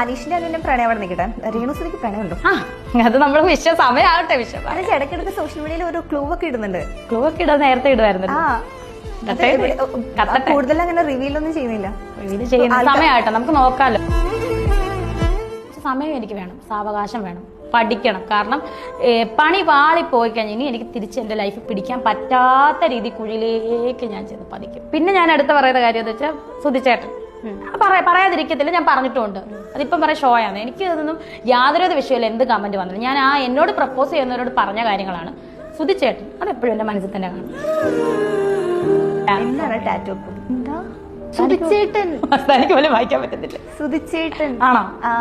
അനീഷിന്റെ അതിന്റെ പ്രണയം അവിടെ നിൽക്കട്ടെ. രേണുസുതിക്ക് പ്രണയമുണ്ടോ? അത് നമ്മൾ വിഷയ സമയമാവട്ടെ വിഷയം. അത് ഇടയ്ക്കിടയ്ക്ക് സോഷ്യൽ മീഡിയയിൽ ഒരു ക്ലൂ ഒക്കെ ഇടുന്നുണ്ട്. ക്ലൂ ഒക്കെ ഇടാൻ നേരത്തെ ഇടുമായിരുന്നു കൂടുതൽ അങ്ങനെ റിവീൽ ഒന്നും ചെയ്യുന്നില്ല. ചെയ്യുന്ന സമയമാവട്ടെ നമുക്ക് നോക്കാമല്ലോ സമയം എനിക്ക് വേണം സാവകാശം വേണം. പഠിക്കണം. കാരണം പണി പാളി പോയി കഴിഞ്ഞാൽ ഇനി എനിക്ക് തിരിച്ച് എന്റെ ലൈഫ് പിടിക്കാൻ പറ്റാത്ത രീതി കുഴിയിലേക്ക് ഞാൻ ചെന്ന് പതിക്കും. പിന്നെ ഞാൻ അടുത്ത പറയുന്ന കാര്യം എന്ന് വെച്ചാൽ സുധിച്ചേട്ടൻ. പറയാതിരിക്കത്തില്ല ഞാൻ പറഞ്ഞിട്ടുണ്ട്. അതിപ്പം പറയാം ഷോ ആണ്. എനിക്ക് ഇതൊന്നും യാതൊരു വിഷയമില്ല എന്ത് കമന്റ് വന്നത് ഞാൻ ആ എന്നോട് പ്രപ്പോസ് ചെയ്യുന്നവരോട് പറഞ്ഞ കാര്യങ്ങളാണ്. സുധിച്ചേട്ടൻ അതെപ്പോഴും എന്റെ മനസ്സിൽ തന്നെ കാണും. എന്താണ് ടാറ്റു എന്താ? സുധിച്ചേട്ടൻ എനിക്ക് പോലും വായിക്കാൻ പറ്റത്തില്ല. സുധിച്ചേട്ടൻ ആണോ? ആ.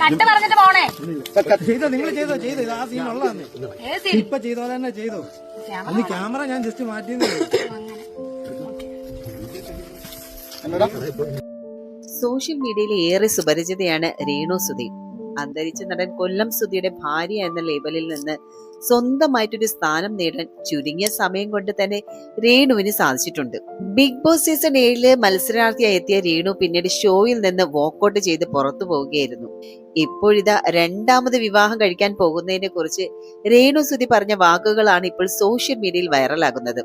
കട്ട് പറഞ്ഞിട്ട് പോണേ. ചെയ്തോ? നിങ്ങൾ ചെയ്തോ? ചെയ്തോ? ഇത് ആ സീൻ ഉള്ളതാണ്. ഇപ്പൊ ചെയ്തോ തന്നെ ചെയ്തോ? അന്ന് ക്യാമറ ഞാൻ ജസ്റ്റ് മാറ്റിയത്. സോഷ്യൽ മീഡിയയിൽ ഏറെ സുപരിചിതയാണ് രേണു സുധി അന്തരിച്ച നടൻ കൊല്ലം സുധിയുടെ ഭാര്യ എന്ന ലേബലിൽ നിന്ന് സ്വന്തമായിട്ടൊരു സ്ഥാനം നേടാൻ ചുരുങ്ങിയ സമയം കൊണ്ട് തന്നെ രേണുവിന് സാധിച്ചിട്ടുണ്ട്. ബിഗ് ബോസ് സീസൺ ഏഴിൽ മത്സരാർത്ഥിയായി എത്തിയ രേണു പിന്നീട് ഷോയിൽ നിന്ന് വോക്കൗട്ട് ചെയ്ത് പുറത്തു പോവുകയായിരുന്നു. ഇപ്പോഴിതാ രണ്ടാമത് വിവാഹം കഴിക്കാൻ പോകുന്നതിനെ കുറിച്ച് രേണു സുധി പറഞ്ഞ വാക്കുകളാണ് ഇപ്പോൾ സോഷ്യൽ മീഡിയയിൽ വൈറലാകുന്നത്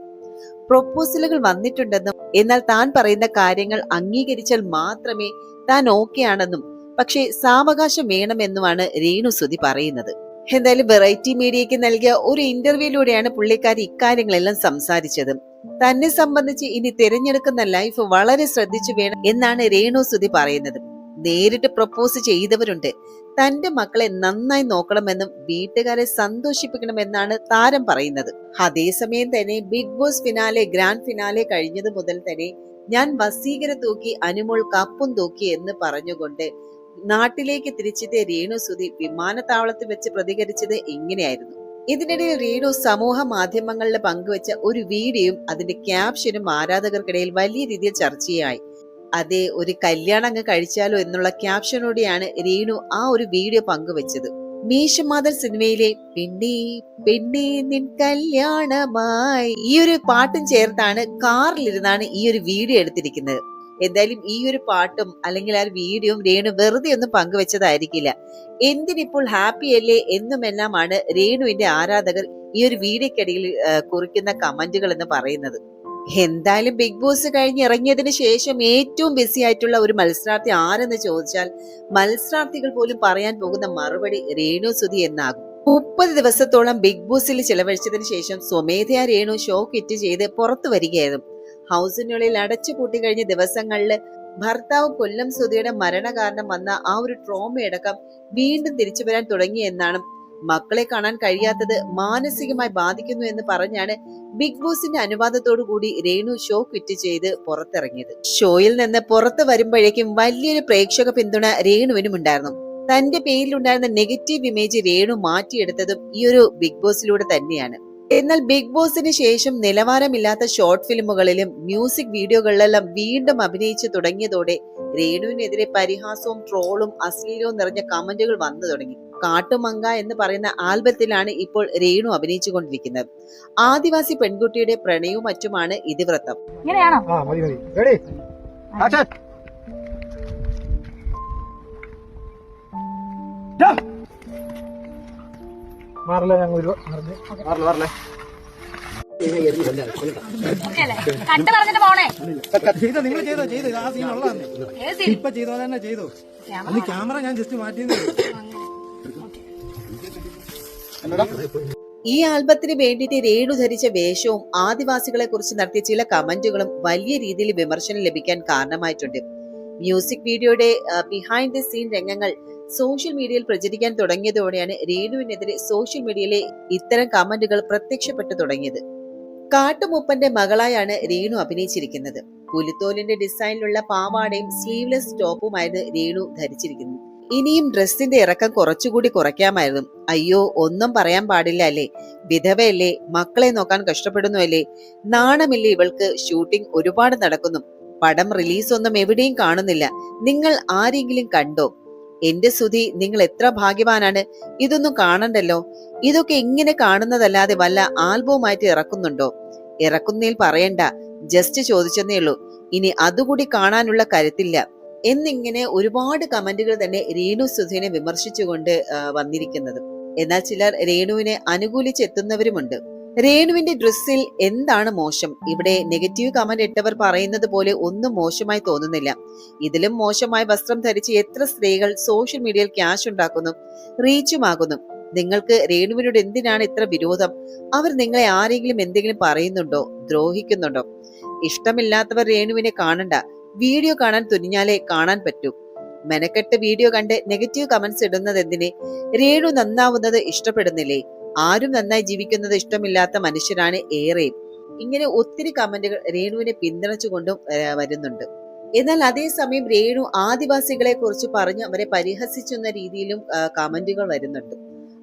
പ്രൊപ്പോസലുകൾ വന്നിട്ടുണ്ടെന്നും എന്നാൽ താൻ പറയുന്ന കാര്യങ്ങൾ അംഗീകരിച്ചാൽ മാത്രമേ താൻ ഓക്കെ ആണെന്നും പക്ഷേ സാവകാശം വേണമെന്നുമാണ് രേണു സുധി പറയുന്നത്. എന്തായാലും വെറൈറ്റി മീഡിയയ്ക്ക് നൽകിയ ഒരു ഇന്റർവ്യൂയിലൂടെയാണ് പുള്ളിക്കാരി ഇക്കാര്യങ്ങളെല്ലാം സംസാരിച്ചത്. തന്നെ സംബന്ധിച്ച് ഇനി തിരഞ്ഞെടുക്കുന്ന ലൈഫ് വളരെ ശ്രദ്ധിച്ചു വേണം എന്നാണ് രേണു സുധി പറയുന്നത്. നേരിട്ട് പ്രപ്പോസ് ചെയ്തവരുണ്ട്. തന്റെ മക്കളെ നന്നായി നോക്കണമെന്നും വീട്ടുകാരെ സന്തോഷിപ്പിക്കണമെന്നാണ് താരം പറയുന്നത്. അതേസമയം തന്നെ Bigg Boss finale grand finale കഴിഞ്ഞത് മുതൽ തന്നെ ഞാൻ വസീകര തൂക്കി അനുമോൾ കപ്പും തൂക്കി എന്ന് പറഞ്ഞുകൊണ്ട് നാട്ടിലേക്ക് തിരിച്ചെത്തിയ രേണു സുധി വിമാനത്താവളത്തിൽ വെച്ച് പ്രതികരിച്ചത് ഇങ്ങനെയായിരുന്നു. ഇതിനിടെ റീനു സമൂഹ മാധ്യമങ്ങളിൽ പങ്കുവച്ച ഒരു വീഡിയോയും അതിന്റെ ക്യാപ്ഷനും ആരാധകർക്കിടയിൽ വലിയ രീതിയിൽ ചർച്ചയായി. അതെ ഒരു കല്യാണം അങ്ങ് കഴിച്ചാലോ എന്നുള്ള ക്യാപ്ഷനോടെയാണ് രേണു ആ ഒരു വീഡിയോ പങ്കുവച്ചത്. മീശമാതൽ സിനിമയിലെ പെണ്ണി പെണ്ണി നിൻ കല്യാണമായി ഈ ഒരു പാട്ടും ചേർത്താണ് കാറിലിരുന്നാണ് ഈ ഒരു വീഡിയോ എടുത്തിരിക്കുന്നത്. എന്തായാലും ഈ ഒരു പാട്ടും അല്ലെങ്കിൽ ആ വീഡിയോയും രേണു വെറുതെ ഒന്നും പങ്കുവെച്ചതായിരിക്കില്ല. എന്തിനിപ്പോൾ ഹാപ്പി അല്ലേ എന്നുമെല്ലാമാണ് രേണുവിന്റെ ആരാധകർ ഈ ഒരു വീഡിയോക്കിടയിൽ കുറിക്കുന്ന കമന്റുകൾ എന്ന് പറയുന്നത്. എന്തായാലും ബിഗ് ബോസ് കഴിഞ്ഞ് ഇറങ്ങിയതിന് ശേഷം ഏറ്റവും ബിസി ആയിട്ടുള്ള ഒരു മത്സരാർത്ഥി ആരെന്ന് ചോദിച്ചാൽ മത്സരാർത്ഥികൾ പോലും പറയാൻ പോകുന്ന മറുപടി രേണു സുധി എന്നാകും. മുപ്പത് ദിവസത്തോളം ബിഗ് ബോസിൽ ചിലവഴിച്ചതിന് ശേഷം സ്വമേധയാ രേണു ഷോ കിറ്റ് ചെയ്ത് പുറത്തു വരികയായിരുന്നു. ഹൗസിനുള്ളിൽ അടച്ചുപൂട്ടി കഴിഞ്ഞ ദിവസങ്ങളിൽ ഭർത്താവ് കൊല്ലം സുധിയുടെ മരണ കാരണം വന്ന ആ ഒരു ട്രോമയടക്കം വീണ്ടും തിരിച്ചു വരാൻ തുടങ്ങി എന്നാണ്. മക്കളെ കാണാൻ കഴിയാത്തത് മാനസികമായി ബാധിക്കുന്നു എന്ന് പറഞ്ഞാണ് ബിഗ് ബോസിന്റെ അനുവാദത്തോടു കൂടി രേണു ഷോ ക്വിറ്റ് ചെയ്ത് പുറത്തിറങ്ങിയത്. ഷോയിൽ നിന്ന് പുറത്തു വരുമ്പോഴേക്കും വലിയൊരു പ്രേക്ഷക പിന്തുണ രേണുവിനും ഉണ്ടായിരുന്നു. തന്റെ പേരിലുണ്ടായിരുന്ന നെഗറ്റീവ് ഇമേജ് രേണു മാറ്റിയെടുത്തതും ഈ ഒരു ബിഗ് ബോസിലൂടെ തന്നെയാണ്. എന്നാൽ ബിഗ് ബോസിന് ശേഷം നിലവാരമില്ലാത്ത ഷോർട്ട് ഫിലിമുകളിലും മ്യൂസിക് വീഡിയോകളിലെല്ലാം വീണ്ടും അഭിനയിച്ചു തുടങ്ങിയതോടെ രേണുവിനെതിരെ പരിഹാസവും ട്രോളും അശ്ലീലവും നിറഞ്ഞ കമന്റുകൾ വന്നു തുടങ്ങി. കാട്ടുമങ്ക എന്ന് പറയുന്ന ആൽബത്തിലാണ് ഇപ്പോൾ രേണു അഭിനയിച്ചുകൊണ്ടിരിക്കുന്നത്. ആദിവാസി പെൺകുട്ടിയുടെ പ്രണയവും മറ്റുമാണ് ഇതിവൃത്തം. ഇങ്ങനെയാണോ? മാറില്ല ഞങ്ങൾ ഒരു മാറില്ല? പറഞ്ഞിട്ട് പോണേ. ചെയ്ത നിങ്ങൾ ചെയ്തോ ചെയ്തോ. ഇത് ആ സീൻ ഉള്ളതാണ്. ഇപ്പൊ ചെയ്തോ തന്നെ ചെയ്തോ. അന്ന് ക്യാമറ ഞാൻ ജസ്റ്റ് മാറ്റിയതേ ഈ ആൽബത്തിന് വേണ്ടിയിട്ട് രേണു ധരിച്ച വേഷവും ആദിവാസികളെ കുറിച്ച് നടത്തിയ ചില കമന്റുകളും വലിയ രീതിയിൽ വിമർശനം ലഭിക്കാൻ കാരണമായിട്ടുണ്ട്. മ്യൂസിക് വീഡിയോയുടെ ബിഹൈൻഡ് ദി സീൻ രംഗങ്ങൾ സോഷ്യൽ മീഡിയയിൽ പ്രചരിക്കാൻ തുടങ്ങിയതോടെയാണ് രേണുവിനെതിരെ സോഷ്യൽ മീഡിയയിലെ ഇത്തരം കമന്റുകൾ പ്രത്യക്ഷപ്പെട്ടു തുടങ്ങിയത്. കാട്ടുമൂപ്പന്റെ മകളായാണ് രേണു അഭിനയിച്ചിരിക്കുന്നത്. പുലിത്തോലിന്റെ ഡിസൈനിലുള്ള പാവാടയും സ്ലീവ്ലെസ് ടോപ്പുമായിരുന്നു രേണു ധരിച്ചിരിക്കുന്നത്. ഇനിയും ഡ്രസ്സിന്റെ ഇറക്കം കുറച്ചുകൂടി കുറയ്ക്കാമായിരുന്നു. അയ്യോ ഒന്നും പറയാൻ പാടില്ല അല്ലേ? വിധവയല്ലേ? മക്കളെ നോക്കാൻ കഷ്ടപ്പെടുന്നു അല്ലേ? നാണമില്ലേ ഇവൾക്ക്? ഷൂട്ടിംഗ് ഒരുപാട് നടക്കുന്നു. പടം റിലീസ് ഒന്നും എവിടെയും കാണുന്നില്ല. നിങ്ങൾ ആരെങ്കിലും കണ്ടോ? എന്റെ സുധി നിങ്ങൾ എത്ര ഭാഗ്യവാനാണ്? ഇതൊന്നും കാണണ്ടല്ലോ. ഇതൊക്കെ ഇങ്ങനെ കാണുന്നതല്ലാതെ വല്ല ആൽബവുമായിട്ട് ഇറക്കുന്നുണ്ടോ? ഇറക്കുന്നതിൽ പറയണ്ട. ജസ്റ്റ് ചോദിച്ചെന്നേ ഉള്ളൂ. ഇനി അതുകൂടി കാണാനുള്ള കരുത്തില്ല. എന്നിങ്ങനെ ഒരുപാട് കമന്റുകൾ തന്നെ രേണു സുധീനെ വിമർശിച്ചുകൊണ്ട് വന്നിരിക്കുന്നത്. എന്നാൽ ചിലർ രേണുവിനെ അനുകൂലിച്ചെത്തുന്നവരുമുണ്ട് രേണുവിന്റെ ഡ്രസ്സിൽ എന്താണ് മോശം? ഇവിടെ നെഗറ്റീവ് കമന്റ് ഇട്ടവർ പറയുന്നത് പോലെ ഒന്നും മോശമായി തോന്നുന്നില്ല. ഇതിലും മോശമായ വസ്ത്രം ധരിച്ച് എത്ര സ്ത്രീകൾ സോഷ്യൽ മീഡിയയിൽ ക്യാഷ് ഉണ്ടാക്കുന്നു റീച്ചുമാകുന്നു നിങ്ങൾക്ക് രേണുവിനോട് എന്തിനാണ് ഇത്ര വിരോധം? അവർ നിങ്ങളെ ആരെങ്കിലും എന്തെങ്കിലും പറയുന്നുണ്ടോ? ദ്രോഹിക്കുന്നുണ്ടോ? ഇഷ്ടമില്ലാത്തവർ രേണുവിനെ കാണണ്ട. വീഡിയോ കാണാൻ തുനിഞ്ഞാലേ കാണാൻ പറ്റൂ. മെനക്കെട്ട് വീഡിയോ കണ്ട് നെഗറ്റീവ് കമന്റ്സ് ഇടുന്നത് എന്തിനെ? രേണു നന്നാവുന്നത് ഇഷ്ടപ്പെടുന്നില്ലേ? ആരും നന്നായി ജീവിക്കുന്നത് ഇഷ്ടമില്ലാത്ത മനുഷ്യരാണ് ഏറെയും. ഇങ്ങനെ ഒത്തിരി കമന്റുകൾ രേണുവിനെ പിന്തുണച്ചുകൊണ്ടും വരുന്നുണ്ട്. എന്നാൽ അതേസമയം രേണു ആദിവാസികളെ കുറിച്ച് പറഞ്ഞ് അവരെ പരിഹസിച്ചെന്ന രീതിയിലും കമന്റുകൾ വരുന്നുണ്ട്.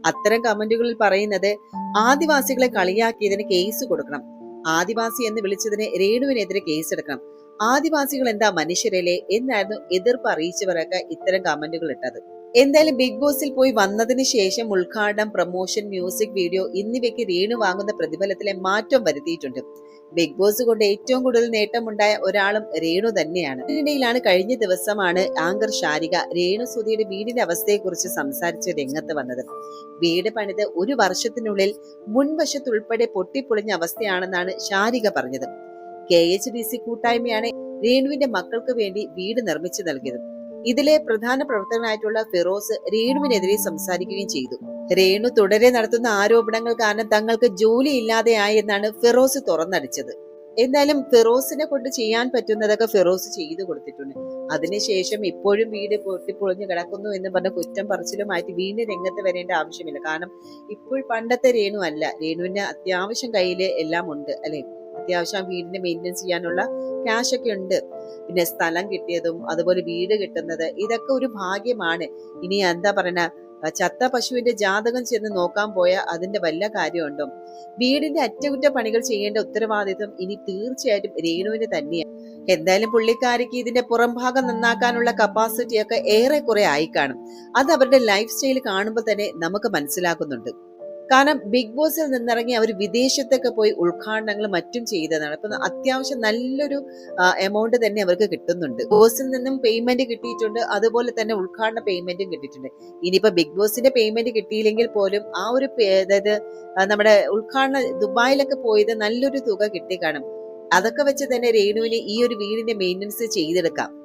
അത്തരം കമന്റുകളിൽ പറയുന്നത് ആദിവാസികളെ കളിയാക്കിയതിന് കേസ് കൊടുക്കണം. ആദിവാസി എന്ന് വിളിച്ചതിന് രേണുവിനെതിരെ കേസ് എടുക്കണം. ആദിവാസികൾ എന്താ മനുഷ്യരല്ലേ എന്നായിരുന്നു എതിർപ്പ് അറിയിച്ചവരൊക്കെ ഇത്തരം കമന്റുകൾ ഇട്ടത്. എന്തായാലും ബിഗ് ബോസിൽ പോയി വന്നതിന് ശേഷം ഉദ്ഘാടനം പ്രൊമോഷൻ മ്യൂസിക് വീഡിയോ എന്നിവയ്ക്ക് രേണു വാങ്ങുന്ന പ്രതിഫലത്തിലെ മാറ്റം വരുത്തിയിട്ടുണ്ട്. ബിഗ് ബോസ് കൊണ്ട് ഏറ്റവും കൂടുതൽ നേട്ടമുണ്ടായ ഒരാളും രേണു തന്നെയാണ്. ഇതിനിടയിലാണ് കഴിഞ്ഞ ദിവസമാണ് ആങ്കർ ഷാരിക രേണു സുധിയുടെ വീടിന്റെ അവസ്ഥയെക്കുറിച്ച് സംസാരിച്ച് രംഗത്ത് വന്നത്. വീട് പണിത് ഒരു വർഷത്തിനുള്ളിൽ മുൻവശത്തുൾപ്പെടെ പൊട്ടിപ്പൊളിഞ്ഞ അവസ്ഥയാണെന്നാണ് ഷാരിക പറഞ്ഞത്. കെ എച്ച് ഡി സി കൂട്ടായ്മയാണ് രേണുവിന്റെ മക്കൾക്ക് വേണ്ടി വീട് നിർമ്മിച്ചു നൽകിയത്. ഇതിലെ പ്രധാന പ്രവർത്തകനായിട്ടുള്ള ഫിറോസ് രേണുവിനെതിരെ സംസാരിക്കുകയും ചെയ്തു. രേണു തുടരെ നടത്തുന്ന ആരോപണങ്ങൾ കാരണം തങ്ങൾക്ക് ജോലി ഇല്ലാതെയായി എന്നാണ് ഫിറോസ് തുറന്നടിച്ചത്. എന്നാലും ഫിറോസിനെ കൊണ്ട് ചെയ്യാൻ പറ്റുന്നതൊക്കെ ഫിറോസ് ചെയ്തു കൊടുത്തിട്ടുണ്ട്. അതിനുശേഷം ഇപ്പോഴും വീട് പൊട്ടിപ്പൊളിഞ്ഞു കിടക്കുന്നു എന്ന് പറഞ്ഞ കുറ്റം പറച്ചിലുമായിട്ട് വീണ്ടും രംഗത്ത് വരേണ്ട ആവശ്യമില്ല. കാരണം ഇപ്പോൾ പണ്ടത്തെ രേണു അല്ല. രേണുവിന് അത്യാവശ്യം കയ്യിൽ എല്ലാം ഉണ്ട് അല്ലെ? അത്യാവശ്യം വീടിനെ മെയിന്റെയിൻ ചെയ്യാനുള്ള ക്യാഷ് ഒക്കെ ഉണ്ട്. പിന്നെ സ്ഥലം കിട്ടിയതും അതുപോലെ വീട് കിട്ടുന്നത് ഇതൊക്കെ ഒരു ഭാഗ്യമാണ്. ഇനി എന്താ പറയുക ചത്ത പശുവിന്റെ ജാതകം ചെന്ന് നോക്കാൻ പോയ അതിന്റെ വല്ല കാര്യമുണ്ടോ? വീടിന്റെ അറ്റകുറ്റപ്പണികൾ ചെയ്യേണ്ട ഉത്തരവാദിത്വം ഇനി തീർച്ചയായിട്ടും രേണുവിന് തന്നെയാണ് എന്തായാലും പുള്ളിക്കാരിക്ക് ഇതിന്റെ പുറംഭാഗം നന്നാക്കാനുള്ള കപ്പാസിറ്റി ഒക്കെ ഏറെക്കുറെ ആയി കാണും അത് അവരുടെ ലൈഫ് സ്റ്റൈൽ കാണുമ്പോൾ തന്നെ നമുക്ക് മനസ്സിലാക്കുന്നുണ്ട് കാരണം ബിഗ് ബോസിൽ നിന്നിറങ്ങി അവർ വിദേശത്തൊക്കെ പോയി ഉദ്ഘാടനങ്ങളും മറ്റും ചെയ്തതാണ്. അപ്പം അത്യാവശ്യം നല്ലൊരു എമൗണ്ട് തന്നെ അവർക്ക് കിട്ടുന്നുണ്ട്. ബോസിൽ നിന്നും പേയ്മെന്റ് കിട്ടിയിട്ടുണ്ട്. അതുപോലെ തന്നെ ഉദ്ഘാടന പേയ്മെന്റും കിട്ടിയിട്ടുണ്ട്. ഇനിയിപ്പോ ബിഗ് ബോസിന്റെ പേയ്മെന്റ് കിട്ടിയില്ലെങ്കിൽ പോലും ആ ഒരു അതായത് നമ്മുടെ ഉദ്ഘാടന ദുബായിലൊക്കെ പോയത് നല്ലൊരു തുക കിട്ടി കാണും. അതൊക്കെ വെച്ച് തന്നെ രേണുവിന് ഈ ഒരു വീടിന്റെ മെയിന്റനൻസ് ചെയ്തെടുക്കാം.